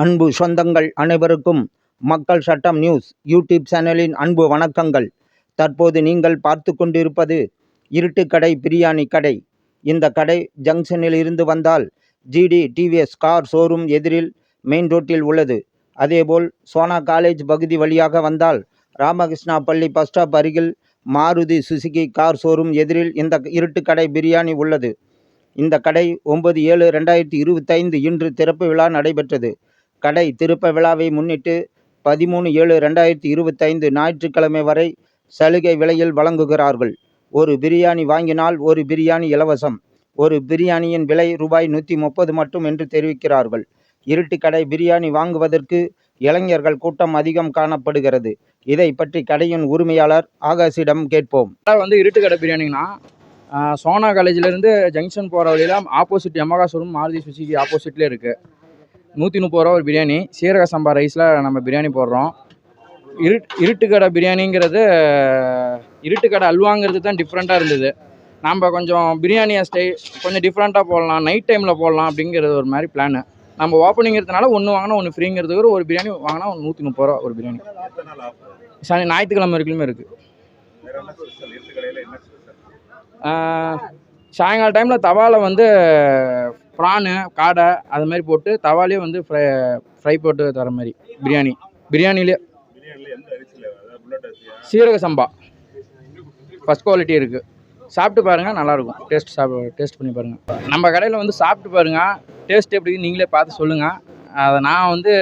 அன்பு சொந்தங்கள் அனைவருக்கும் மக்கள் சட்டம் நியூஸ் யூடியூப் சேனலின் அன்பு வணக்கங்கள். தற்போது நீங்கள் பார்த்து கொண்டிருப்பது இருட்டுக்கடை பிரியாணி கடை. இந்த கடை ஜங்ஷனில் இருந்து வந்தால் ஜிடி டிவிஎஸ் கார் ஷோரூம் எதிரில் மெயின் ரோட்டில் உள்ளது. அதேபோல் சோனா காலேஜ் பகுதி வழியாக வந்தால் ராமகிருஷ்ணா பள்ளி பஸ் ஸ்டாப் அருகில் மாருதி சுசுகி கார் ஷோரூம் எதிரில் இந்த இருட்டுக்கடை பிரியாணி உள்ளது. இந்த கடை ஒன்பது ஏழு ரெண்டாயிரத்தி இருபத்தைந்து இன்று திறப்பு விழா நடைபெற்றது. கடை திருப்ப விழாவை முன்னிட்டு பதிமூணு ஏழு ரெண்டாயிரத்தி இருபத்தைந்து ஞாயிற்றுக்கிழமை வரை சலுகை விலையில் வழங்குகிறார்கள். ஒரு பிரியாணி வாங்கினால் ஒரு பிரியாணி இலவசம். ஒரு பிரியாணியின் விலை ரூபாய் நூற்றி முப்பது மட்டும் என்று தெரிவிக்கிறார்கள். இருட்டுக்கடை பிரியாணி வாங்குவதற்கு இளைஞர்கள் கூட்டம் அதிகம் காணப்படுகிறது. இதை பற்றி கடையின் உரிமையாளர் ஆகாஷிடம் கேட்போம். வந்து இருட்டு கடை பிரியாணிங்கண்ணா சோனா காலேஜிலேருந்து ஜங்ஷன் போகிற வழியில் opposite Yamaha showroom Maruti Suzuki ஆப்போசிட்லேயே இருக்குது நூற்றி முப்பது ரூபா ஒரு பிரியாணி. சீரக சம்பா ரைஸில் நம்ம பிரியாணி போடுறோம். இரு இருட்டு கடை பிரியாணிங்கிறது இருட்டு கடை அல்வாங்கிறது தான் டிஃப்ரெண்ட்டாக இருந்தது. நம்ம கொஞ்சம் பிரியாணியை ஸ்டை கொஞ்சம் டிஃப்ரெண்ட்டாக போடலாம். நைட் டைமில் போடலாம் அப்படிங்கிறது ஒரு மாதிரி பிளானு நம்ம ஓப்பனிங்கிறதுனால ஒன்று வாங்கினா ஒன்று ஃப்ரீங்கிறதுக்கு ஒரு பிரியாணி வாங்கினா நூற்றி முப்பது ரூபா ஒரு பிரியாணி. சனி ஞாயிற்றுக்கிழமை வரைக்குமே இருக்குது சாயங்கால டைமில் தவாவில் வந்து ப்ரானு காடை அது மாதிரி போட்டு தவாலே வந்து ஃப்ரை ஃப்ரை போட்டு தர மாதிரி. பிரியாணி. பிரியாணிலே சீரக சம்பா. ஃபஸ்ட் குவாலிட்டி இருக்குது சாப்பிட்டு பாருங்கள் நல்லாயிருக்கும். டேஸ்ட் சாப்பிட டேஸ்ட் பண்ணி பாருங்கள் நம்ம கடையில் வந்து சாப்பிட்டு பாருங்கள் டேஸ்ட் எப்படி நீங்களே பார்த்து சொல்லுங்கள் அதை நான் வந்து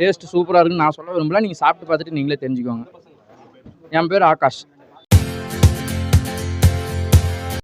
டேஸ்ட் சூப்பராக இருக்குன்னு நான் சொல்ல விரும்பல. நீங்கள் சாப்பிட்டு பார்த்துட்டு நீங்களே தெரிஞ்சுக்கோங்க. என் பேர் ஆகாஷ்.